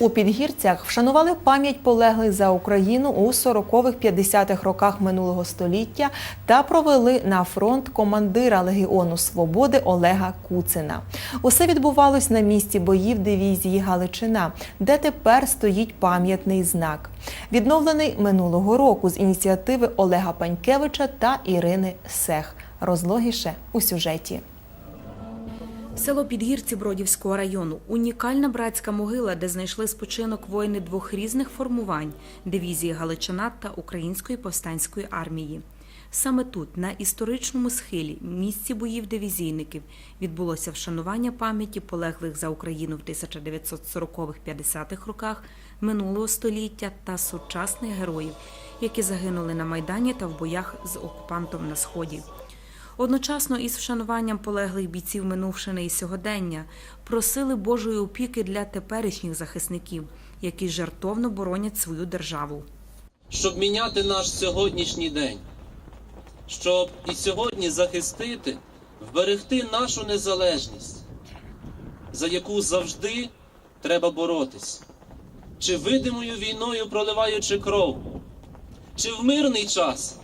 У Підгірцях вшанували пам'ять полеглих за Україну у 40-х-50-х роках минулого століття та провели на фронт командира Легіону Свободи Олега Куцина. Усе відбувалось на місці боїв дивізії Галичина, де тепер стоїть пам'ятний знак. Відновлений минулого року з ініціативи Олега Панькевича та Ірини Сех. Розлогіше у сюжеті. Село Підгірці Бродівського району унікальна братська могила, де знайшли спочинок воїни двох різних формувань дивізії Галичина та Української повстанської армії. Саме тут, на історичному схилі, місці боїв дивізійників, відбулося вшанування пам'яті полеглих за Україну в 1940-50-х роках минулого століття та сучасних героїв, які загинули на майдані та в боях з окупантом на сході. Одночасно із вшануванням полеглих бійців минувшини і сьогодення просили Божої опіки для теперішніх захисників, які жертовно боронять свою державу. щоб міняти наш сьогоднішній день, щоб і сьогодні захистити, вберегти нашу незалежність, за яку завжди треба боротись, чи видимою війною проливаючи кров, чи в мирний час,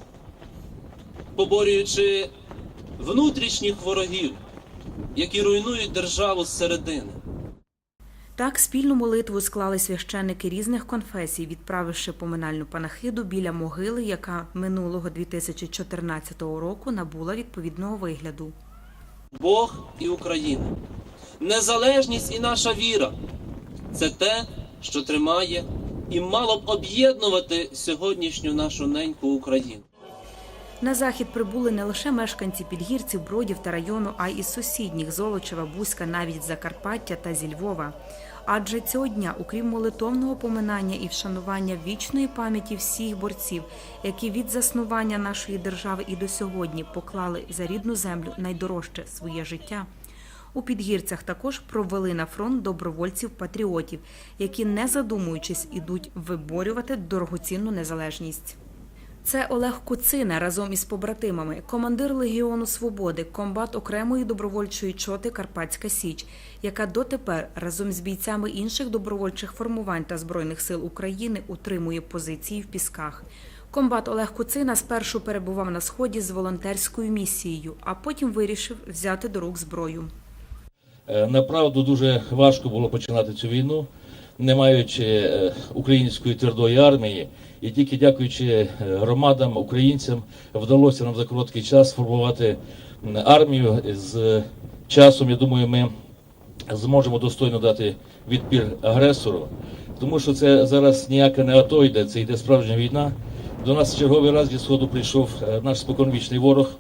поборюючи внутрішніх ворогів, які руйнують державу зсередини. Так спільну молитву склали священники різних конфесій, відправивши поминальну панахиду біля могили, яка минулого 2014 року набула відповідного вигляду. Бог і Україна. Незалежність і наша віра це те, що тримає і мало б об'єднувати сьогоднішню нашу неньку Україну. На захід прибули не лише мешканці підгірців, бродів та району, а й сусідніх Золочева, Бузька, навіть Закарпаття та зі Львова. Адже цього дня, окрім молитовного поминання і вшанування вічної пам'яті всіх борців, які від заснування нашої держави і до сьогодні поклали за рідну землю найдорожче своє життя. У підгірцях також провели на фронт добровольців-патріотів, які, не задумуючись, ідуть виборювати дорогоцінну незалежність. Це Олег Куцина разом із побратимами, командир Легіону Свободи, комбат окремої добровольчої чоти Карпатська Січ, яка дотепер разом з бійцями інших добровольчих формувань та збройних сил України утримує позиції в пісках. Комбат Олег Куцина спершу перебував на сході з волонтерською місією, а потім вирішив взяти до рук зброю. Е, Направду дуже важко було починати цю війну, не маючи е, української твердої армії, і тільки дякуючи е, громадам, українцям, вдалося нам за короткий час сформувати армію. З часом, я думаю, ми зможемо достойно дати відпір агресору, тому що це зараз ніяка не АТО йде, це йде справжня війна. До нас в черговий раз зі сходу прийшов е, наш споконвічний ворог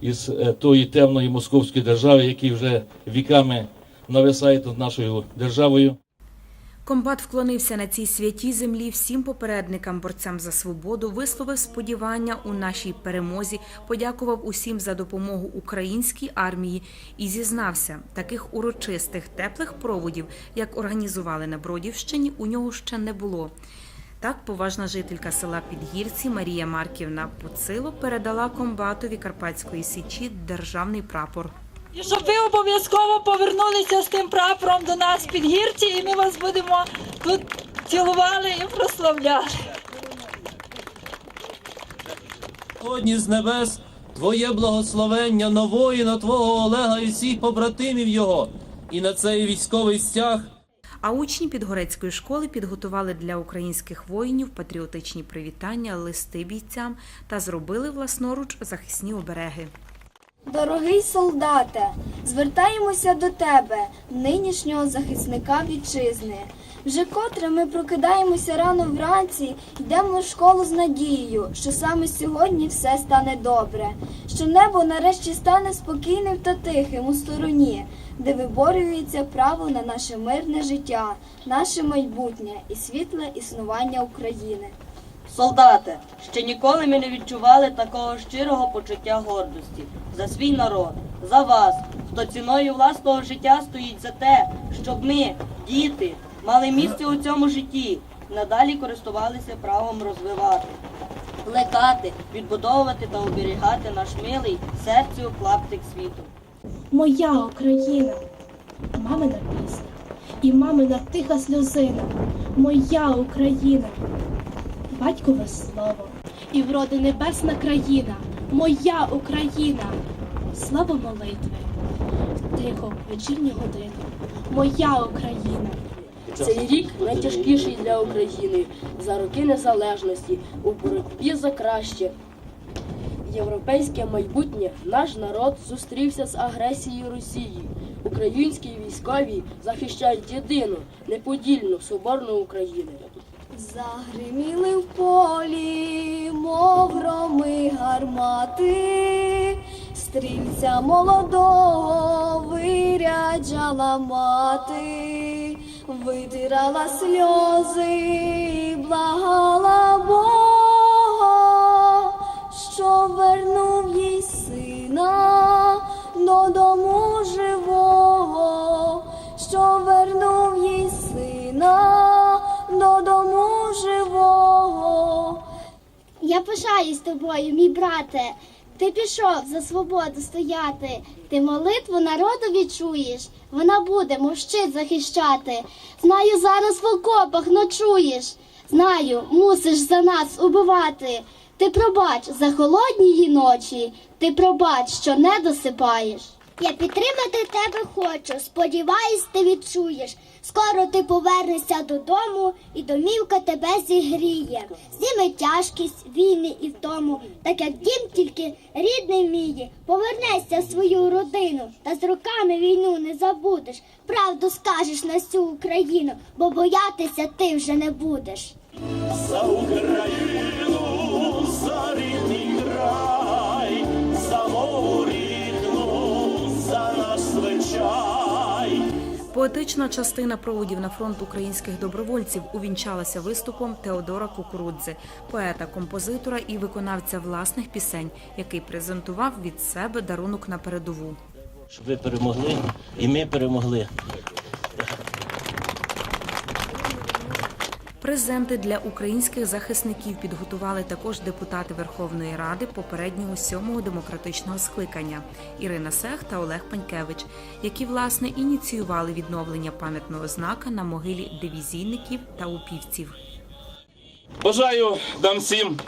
із е, тої темної московської держави, який вже віками нависає над нашою державою. Комбат вклонився на цій святій землі всім попередникам, борцям за свободу, висловив сподівання у нашій перемозі, подякував усім за допомогу українській армії і зізнався, таких урочистих теплих проводів, як організували на Бродівщині, у нього ще не було. Так, поважна жителька села Підгірці Марія Марківна Пуцило передала комбатові Карпатської січі державний прапор. І щоб ви обов'язково повернулися з тим прапором до нас під гірці, і ми вас будемо тут цілували і прославляли. Сьогодні з небес Твоє благословення на воїна Твого Олега і всіх побратимів його, і на цей військовий стяг А учні Підгорецької школи підготували для українських воїнів патріотичні привітання, листи бійцям та зробили власноруч захисні обереги. Дорогий солдате, звертаємося до тебе, нинішнього захисника вітчизни. Вже котре ми прокидаємося рано вранці, йдемо в школу з надією, що саме сьогодні все стане добре, що небо нарешті стане спокійним та тихим у стороні, де виборюється право на наше мирне життя, наше майбутнє і світле існування України. Солдати, ще ніколи ми не відчували такого щирого почуття гордості за свій народ, за вас, хто ціною власного життя стоїть за те, щоб ми, діти, мали місце у цьому житті, надалі користувалися правом розвивати, плекати, відбудовувати та оберігати наш милий серцю клаптик світу. Моя Україна, мамина пісня. і мамина тиха сльозина, моя Україна, батькове слово, і вроди небесна країна, моя Україна, слава молитви, тихо вечірні години, моя Україна. Цей рік найтяжкіший для України за роки незалежності у боротьбі за краще. Європейське майбутнє наш народ зустрівся з агресією Росії. Українські військові захищають єдину, неподільну соборну Україну. Загриміли в полі, мов громи гармати, стрільця молодого виряджала мати, витирала сльози, благала Бога, що вернув їй сина. Додому пишаюсь тобою, мій брате. Ти пішов за свободу стояти. Ти молитву народу відчуєш. Вона буде, мов щит захищати. Знаю, зараз в окопах ночуєш. Знаю, мусиш за нас убивати. Ти пробач за холодні її ночі. Ти пробач, що не досипаєш. Я підтримати тебе хочу. Сподіваюсь, ти відчуєш. Скоро ти повернешся додому, і домівка тебе зігріє. Зніме тяжкість війни і втому, так як дім тільки рідний вміє. Повернешся в свою родину, та з руками війну не забудеш. Правду скажеш на всю Україну, бо боятися ти вже не будеш. За Україну, Поетична частина проводів на фронт українських добровольців увінчалася виступом Теодора Кукурудзи, поета, композитора і виконавця власних пісень, який презентував від себе дарунок на передову. щоб ви перемогли, і ми перемогли. Презенти для українських захисників підготували також депутати Верховної Ради попереднього сьомого демократичного скликання Ірина Сех та Олег Панькевич, які власне ініціювали відновлення пам'ятного знака на могилі дивізійників та упівців. Бажаю нам всім,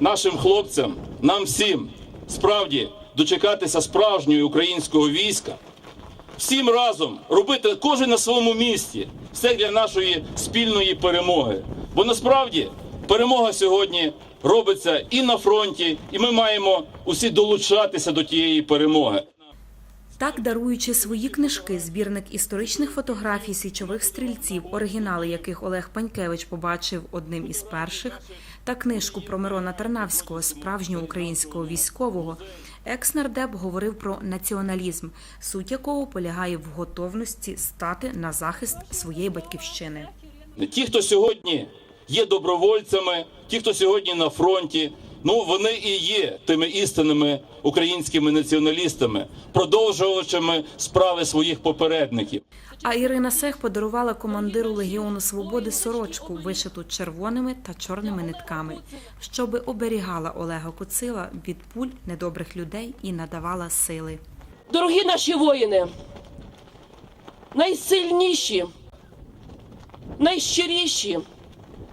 нашим хлопцям, нам всім справді дочекатися справжнього українського війська, всім разом робити кожен на своєму місці все для нашої спільної перемоги. Бо насправді перемога сьогодні робиться і на фронті, і ми маємо усі долучатися до тієї перемоги. Так, даруючи свої книжки, збірник історичних фотографій січових стрільців, оригінали яких Олег Панькевич побачив одним із перших, та книжку про Мирона Тарнавського, справжнього українського військового, екс-нардеп говорив про націоналізм, суть якого полягає в готовності стати на захист своєї батьківщини. Ті, хто сьогодні є добровольцями, ті, хто сьогодні на фронті, ну вони і є тими істинними українськими націоналістами, продовжувачами справи своїх попередників. А Ірина Сех подарувала командиру Легіону Свободи сорочку, вишиту червоними та чорними нитками, щоби оберігала Олега Куцила від пуль недобрих людей і надавала сили. Дорогі наші воїни, найсильніші, найщиріші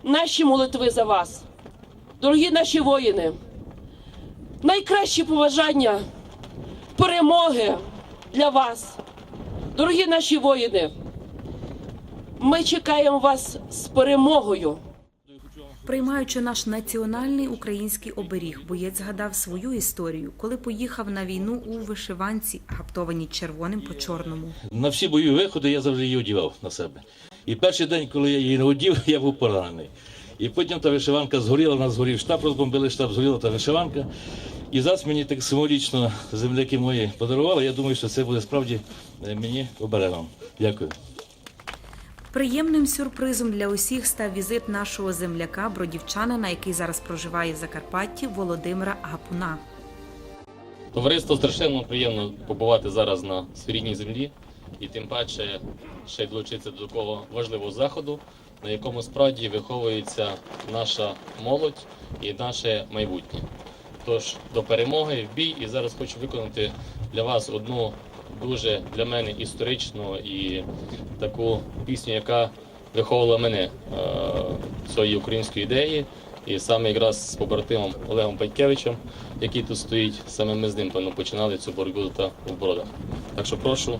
наші молитви за вас. Дорогі наші воїни, найкращі побажання перемоги для вас. Дорогі наші воїни, ми чекаємо вас з перемогою. Приймаючи наш національний український оберіг, боєць згадав свою історію, коли поїхав на війну у вишиванці, гаптованій червоним по чорному. На всі бойові виходи я завжди її одягав на себе. І перший день, коли я її не одів, я був поранений. І потім та вишиванка згоріла, нас згорів штаб, розбомбили штаб, згоріла та вишиванка. І зараз мені так символічно земляки мої подарували. Я думаю, що це буде справді е, мені оберегом. Дякую. Приємним сюрпризом для усіх став візит нашого земляка, бродівчанина, який зараз проживає в Закарпатті, Володимира Гапуна. Товариство страшенно приємно побувати зараз на своїй рідній землі і тим паче ще й долучитися до такого важливого заходу, на якому справді виховується наша молодь і наше майбутнє. Тож до перемоги в бій і зараз хочу виконати для вас одну дуже для мене історичну і таку пісню, яка виховувала мене е, своєї української ідеї. І саме якраз з побратимом Олегом Петькевичем, який тут стоїть, саме ми з ним певно, починали цю боротьбу тут у Бродах. Так що прошу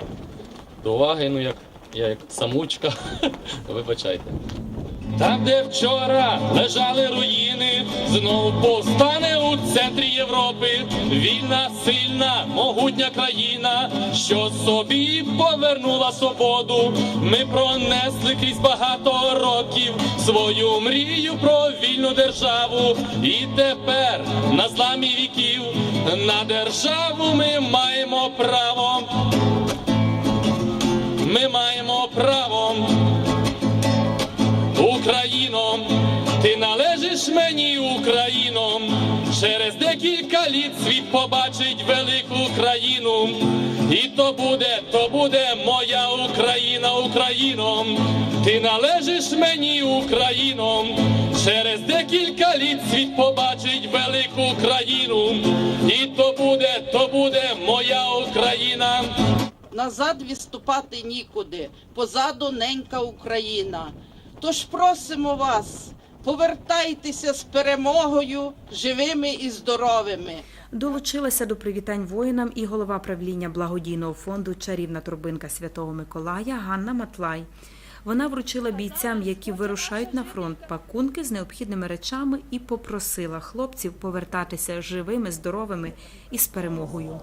до уваги, ну як я як самучка, вибачайте. Там, де вчора лежали руїни, знову повстане у центрі Європи. Вільна, сильна, могутня країна, що собі повернула свободу. Ми пронесли крізь багато років свою мрію про вільну державу. І тепер на зламі віків на державу ми маємо право. Ми маємо світ побачить велику країну. І то буде, то буде моя Україна, Україно. Ти належиш мені, Україно. Через декілька літ світ побачить велику країну. І то буде, то буде моя Україна. Назад відступати нікуди, позаду ненька Україна. Тож просимо вас, повертайтеся з перемогою, живими і здоровими. Долучилася до привітань воїнам і голова правління благодійного фонду Чарівна торбинка Святого Миколая Ганна Матлай. Вона вручила бійцям, які вирушають на фронт, пакунки з необхідними речами і попросила хлопців повертатися живими, здоровими і з перемогою.